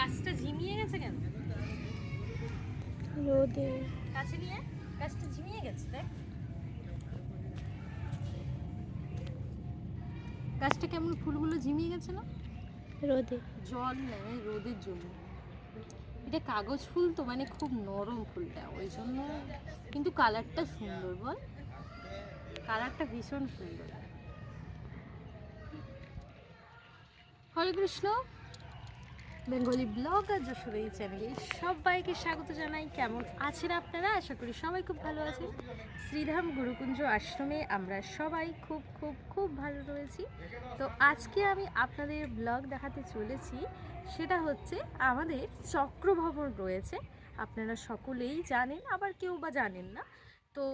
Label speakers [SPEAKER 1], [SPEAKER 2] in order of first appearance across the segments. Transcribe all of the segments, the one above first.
[SPEAKER 1] গাছটা ঝিমিয়ে গেছে কেন?
[SPEAKER 2] রোদে।
[SPEAKER 1] কাছে নিয়ে গাছটা ঝিমিয়ে গেছে দেখ। গাছটা কেমন ফুলগুলো ঝিমিয়ে গেছে না?
[SPEAKER 2] রোদে।
[SPEAKER 1] জল নেয় রোদের জন্য। এটা কাগজ ফুল তো মানে খুব নরম ফুলটা ওই জন্য কিন্তু কালারটা সুন্দর বল। কালারটা ভীষণ সুন্দর। হরে কৃষ্ণ। বেঙ্গলি ব্লগ আর যশোর এই চ্যানেলে সবাইকে স্বাগত জানাই। কেমন আছেন আপনারা? আশা করি সবাই খুব ভালো আছেন। শ্রীধাম গুরুকুঞ্জ আশ্রমে আমরা সবাই খুব খুব খুব ভালো রয়েছি। তো আজকে আমি আপনাদের ব্লগ দেখাতে চলেছি। সেটা হচ্ছে আমাদের চক্রভবন রয়েছে। আপনারা সকলেই জানেন, আবার কেউ বা জানেন না। তো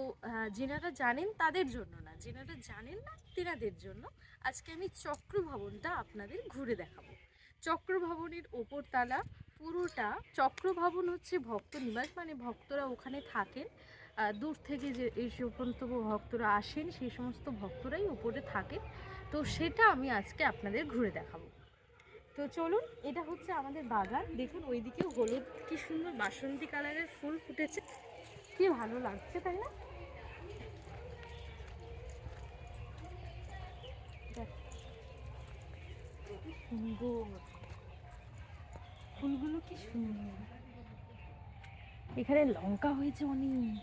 [SPEAKER 1] যেনারা জানেন তাদের জন্য না, যেনারা জানেন না তেনাদের জন্য আজকে আমি চক্রভবনটা আপনাদের ঘুরে দেখাবো। চক্রভবনের ওপর তালা পুরোটা চক্রভবন হচ্ছে ভক্ত নিবাস মানে ভক্তরা ওখানে থাকেন। দূর থেকে যে এই সমস্ত ভক্তরা আসেন সেই সমস্ত ভক্তরাই উপরে থাকেন। তো সেটা আমি আজকে আপনাদের ঘুরে দেখাবো। তো চলুন, এটা হচ্ছে আমাদের বাগান। দেখুন ওই ওইদিকে হলুদ, কি সুন্দর বাসন্তী কালারের ফুল ফুটেছে। কি ভালো লাগছে, তাই না? সুন্দর। ফুলগুলো কি সুন্দর। এখানে লঙ্কা হয়েছে অনেক।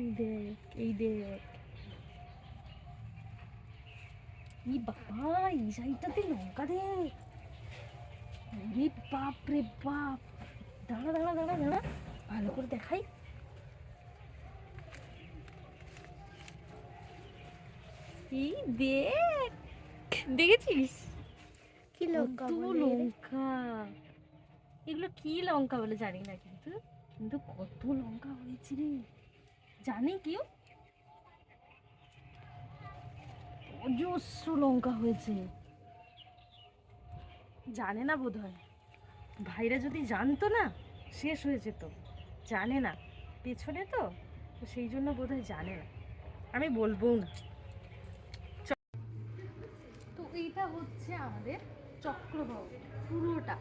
[SPEAKER 1] এই দেখ এই দেখ। ই বাবা, এই সাইডটাতে লঙ্কা দেখ রে বাপ রে বাপ। দাঁড়া দাঁড়া দাঁড়া দাঁড়া। ভালো করে দেখাই। এই দেখ, দেখেছিস?
[SPEAKER 2] কি লঙ্কা
[SPEAKER 1] লঙ্কা? এগুলো কি লঙ্কা বলে জানি না কিন্তু। কিন্তু কত লঙ্কা হয়েছে রে। জানি কেউ অজস্র লঙ্কা হয়েছে। জানে না বোধ হয় ভাইরা যদি জানতো না শেষ হয়েছে তো জানে না। পেছনে তো সেই জন্য বোধ হয় জানে না। আমি বলবোও না। তো এইটা হচ্ছে আমাদের চক্রভবন পুরোটা।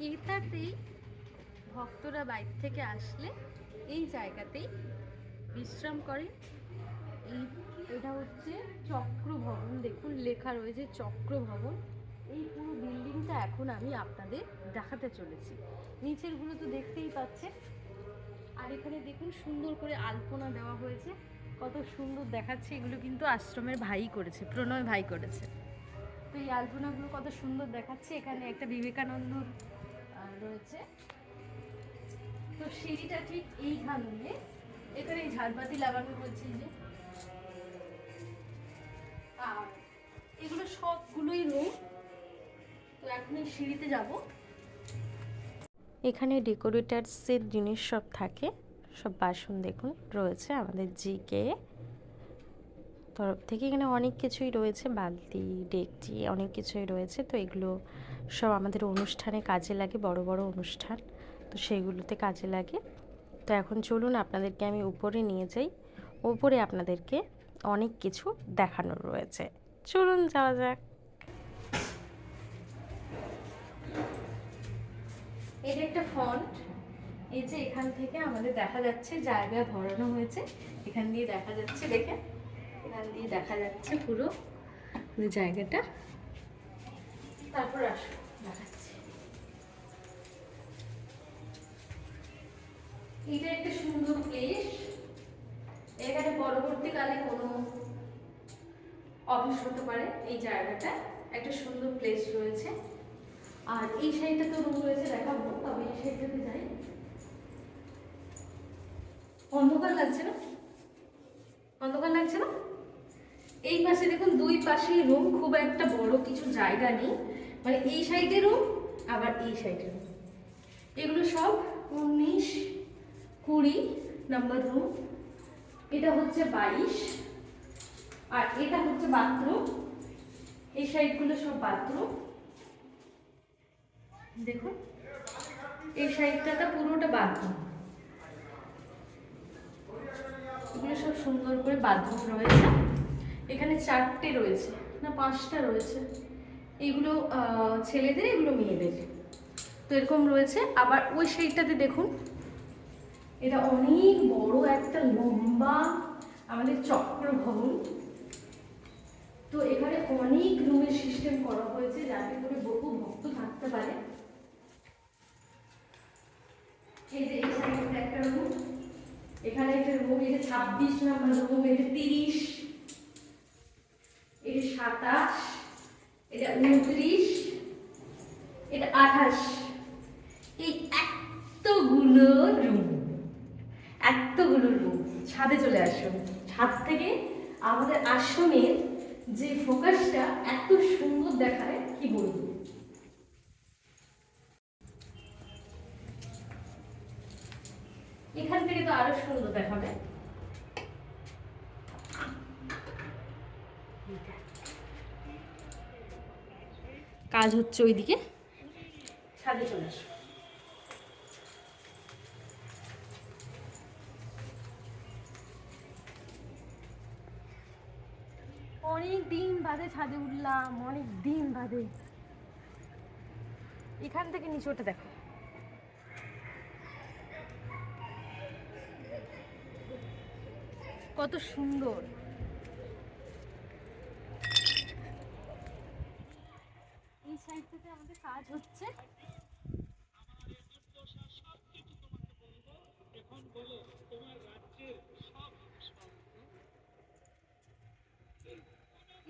[SPEAKER 1] এটাতেই ভক্তরা বাইরে থেকে আসলে এই জায়গাতেই বিশ্রাম করে। এই, এটা হচ্ছে চক্রভবন। দেখুন, লেখা রয়েছে চক্রভবন। এই পুরো বিল্ডিংটা এখন আমি আপনাদের দেখাতে চলেছি। নিচেরগুলো তো দেখতেই পাচ্ছেন। আর এখানে দেখুন, সুন্দর করে আলপনা দেওয়া হয়েছে। কত সুন্দর দেখাচ্ছে। এগুলো কিন্তু আশ্রমের ভাই করেছে, প্রণয় ভাই করেছে। তো এই আলপনাগুলো কত সুন্দর দেখাচ্ছে। এখানে একটা বিবেকানন্দ রয়েছে। তো সিঁড়িটা ঠিক এইখানে এখানে এই ঝাড়বাতি লাগানো এই যে। আর এগুলো সবগুলোই রুম তো এখন এই সিঁড়িতে যাব। এখানে ডেকোরেটার্সের জিনিস সব থাকে। সব বাসন দেখুন, রয়েছে আমাদের জিকে। তরফ থেকে এখানে অনেক কিছুই রয়েছে, বালতি, ডেকচি, অনেক কিছুই রয়েছে। তো এগুলো সব আমাদের অনুষ্ঠানে কাজে লাগে, বড় বড় অনুষ্ঠান। তো সেগুলোতে কাজে লাগে। তো এখন চলুন আপনাদেরকে আমি উপরে নিয়ে যাই। উপরে আপনাদেরকে অনেক কিছু দেখানো রয়েছে। চলুন যাওয়া যাক। এটা একটা ফন্ট, এই যে এখান থেকে আমাদের দেখা যাচ্ছে জায়গা ভরানো হয়েছে। এখান দিয়ে দেখা যাচ্ছে দেখে। এখান দিয়ে দেখা যাচ্ছে পুরো। পুরো জায়গাটা। তারপর আসো দেখাচ্ছি। এটা একটা সুন্দর প্লেস এখানে পরবর্তীকালে কোনো অফিস হতে পারে এই জায়গাটা। একটা সুন্দর প্লেস রয়েছে। আর এই সাইডটা তো রুম রয়েছে দেখাবো তবে এই সাইডটাতে যাই। অন্ধকার লাগছে না? অন্ধকার লাগছে না? এই পাশে দেখুন, দুই পাশে রুম খুব একটা বড় কিছু জায়গা নেই। মানে এই সাইডে রুম আবার এই সাইডে রুম এগুলো সব উনিশ কুড়ি নাম্বার রুম এটা হচ্ছে বাইশ, আর এটা হচ্ছে বাথরুম এই সাইডগুলো সব বাথরুম দেখুন, এই সাইডটাটা পুরোটা বাথরুম এগুলো সব সুন্দর করে বাথরুম রয়েছে। এখানে চারটে রয়েছে না পাঁচটা রয়েছে। এইগুলো আহ, ছেলেদের এগুলো মেয়েদের। তো এরকম রয়েছে। আবার ওই সেইটাতে দেখুন এটা অনেক বড় একটা লম্বা আমাদের চক্র ভবন তো এখানে অনেক রুমের সিস্টেম করা হয়েছে যাতে করে বহু ভক্ত থাকতে পারে। এই যে এই একটা রুম এখানে একটা রুম এটা ছাব্বিশ নাম্বার রুম এটা তিরিশ এটা সাতাশ এটা উনত্রিশ, এটা আঠাশ। এই এতগুলো রুম এতগুলো রুম ছাদে চলে আসুন। ছাদ থেকে আমাদের আশ্রমের যে ফোকাসটা এত সুন্দর দেখায়, কি বলব? এখান থেকে তো আরও সুন্দর দেখাবে। কাজ হচ্ছে ওইদিকে ছাদে চলে অনেক দিন বাদে ছাদে উঠলাম, অনেক দিন বাদে। এখান থেকে নিচে ওটা দেখো। কত সুন্দর এই সাইড থেকে আমাদের কাজ হচ্ছে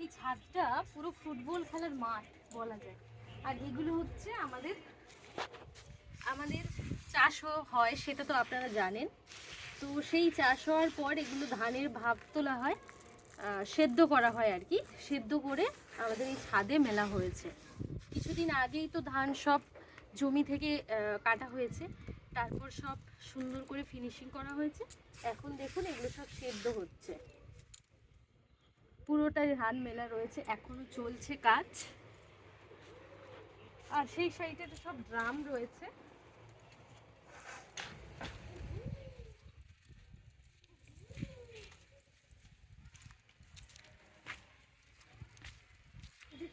[SPEAKER 1] এই ছাদটা পুরো ফুটবল খেলার মাঠ বলা যায়। আর এগুলো হচ্ছে আমাদের আমাদের চাষও হয়, সেটা তো আপনারা জানেন। তো সেই চাষ হওয়ার পর এগুলো ধানের ভাব তোলা হয় সেদ্ধ করা হয় আর কি। সেদ্ধ করে আমাদের এই ছাদে মেলা হয়েছে। কিছুদিন আগেই তো ধান সব জমি থেকে কাটা হয়েছে। তারপর সব সুন্দর করে ফিনিশিং করা হয়েছে। এখন দেখুন এগুলো সব সেদ্ধ হচ্ছে। পুরোটাই ধান মেলা রয়েছে, এখনও চলছে কাজ। আর সেই সাইডে তো সব ড্রাম রয়েছে।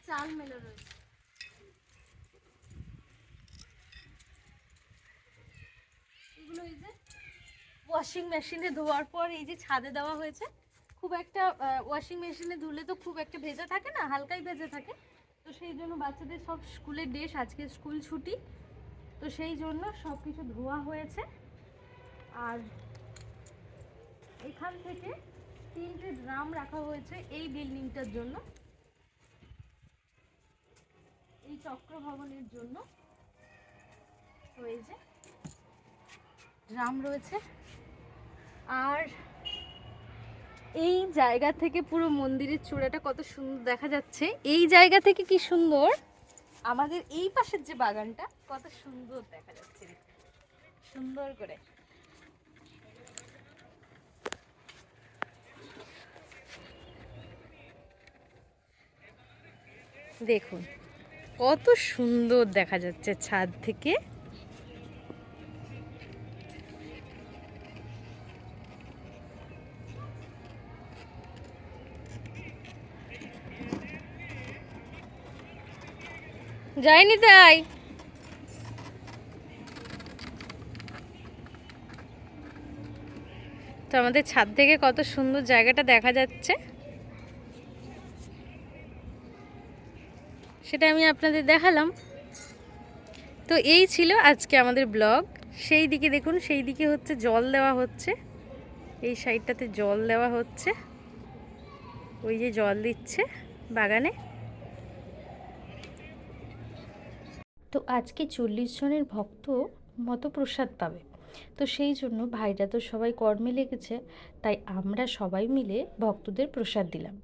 [SPEAKER 1] চাল মেলা রয়েছে। এই যে ওয়াশিং মেশিনে ধোয়ার পর এই যে ছাদে দেওয়া হয়েছে, খুব একটা ওয়াশিং মেশিনে ধুলে তো খুব একটা ভেজা থাকে না, হালকাই ভেজে থাকে। তো সেই জন্য বাচ্চাদের সব স্কুলের ড্রেস, আজকে স্কুল ছুটি, তো সেই জন্য সব কিছু ধোয়া হয়েছে। আর এখান থেকে তিনটে ড্রাম রাখা হয়েছে এই বিল্ডিংটার জন্য। এই চক্র ভবনের জন্য। তো ড্রাম রয়েছে। আর এই জায়গা থেকে পুরো মন্দিরের চূড়াটা কত সুন্দর দেখা যাচ্ছে। এই জায়গা থেকে কি সুন্দর? আমাদের এই পাশের যে বাগানটা কত সুন্দর দেখা যাচ্ছে। সুন্দর করে। দেখুন, কত সুন্দর দেখা যাচ্ছে ছাদ থেকে। যায়নি তাই। তো আমাদের ছাদ থেকে কত সুন্দর জায়গাটা দেখা যাচ্ছে। সেটা আমি আপনাদের দেখালাম। তো এই ছিল আজকে আমাদের ব্লগ। সেই দিকে দেখুন, সেই দিকে হচ্ছে জল দেওয়া হচ্ছে। এই সাইডটাতে জল দেওয়া হচ্ছে। ওই যে জল দিচ্ছে বাগানে।
[SPEAKER 2] তো আজকে চল্লিশ জনের ভক্ত মতো প্রসাদ পাবে। তো সেই জন্য ভাইরা তো সবাই কর্মে লেগেছে, তাই আমরা সবাই মিলে ভক্তদের প্রসাদ দিলাম।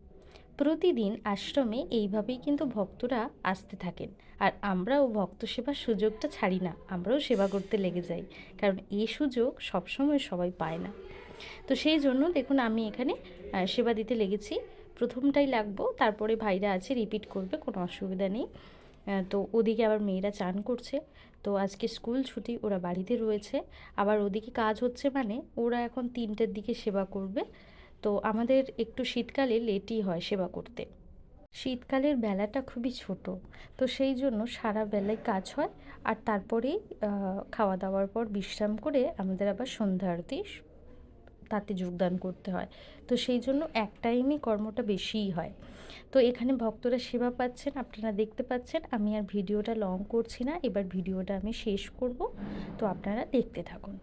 [SPEAKER 2] প্রতিদিন আশ্রমে এইভাবেই কিন্তু ভক্তরা আসতে থাকেন। আর আমরাও ভক্ত সেবার সুযোগটা ছাড়ি না, আমরাও সেবা করতে লেগে যাই, কারণ এই সুযোগ সবসময় সবাই পায় না। তো সেই জন্য দেখুন আমি এখানে সেবা দিতে লেগেছি। প্রথমটাই লাগবো, তারপরে ভাইরা আছে, রিপিট করবে, কোনো অসুবিধা নেই। তো ওদিকে আবার মেয়েরা চান করছে। তো আজকে স্কুল ছুটি, ওরা বাড়িতে রয়েছে। আবার ওদিকে কাজ হচ্ছে মানে ওরা এখন তিনটের দিকে সেবা করবে। তো আমাদের একটু শীতকালে লেটই হয় সেবা করতে।
[SPEAKER 1] শীতকালের বেলাটা খুবই ছোট, তো সেই জন্য সারা বেলায় কাজ হয়। আর তারপরেই খাওয়া দাওয়ার পর বিশ্রাম করে আমাদের আবার সন্ধ্যা আরতি তাতে যোগদান করতে হয়। তো সেই জন্য এক টাইমই কর্মটা বেশিই হয়। তো এখানে ভক্তরা সেবা পাচ্ছেন, আপনারা দেখতে পাচ্ছেন, আমি আর ভিডিওটা লং করছি না, এবার ভিডিওটা আমি শেষ করব। তো আপনারা দেখতে থাকুন।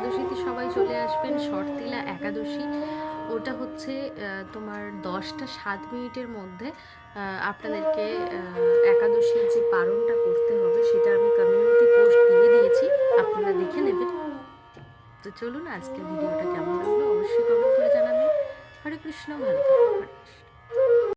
[SPEAKER 3] একাদশীতে সবাই চলে আসবেন, শর্তিলা একাদশী। ওটা হচ্ছে তোমার দশটা সাত মিনিটের মধ্যে আপনাদেরকে একাদশীর যে পালনটা করতে হবে, সেটা আমি কমিউনিটি পোস্ট দিয়ে দিয়েছি, আপনারা দেখে নেবেন। তো চলুন আজকের ভিডিওটা কেমন লাগল অবশ্যই কমেন্ট করে জানাবেন। হরে কৃষ্ণ, ভালো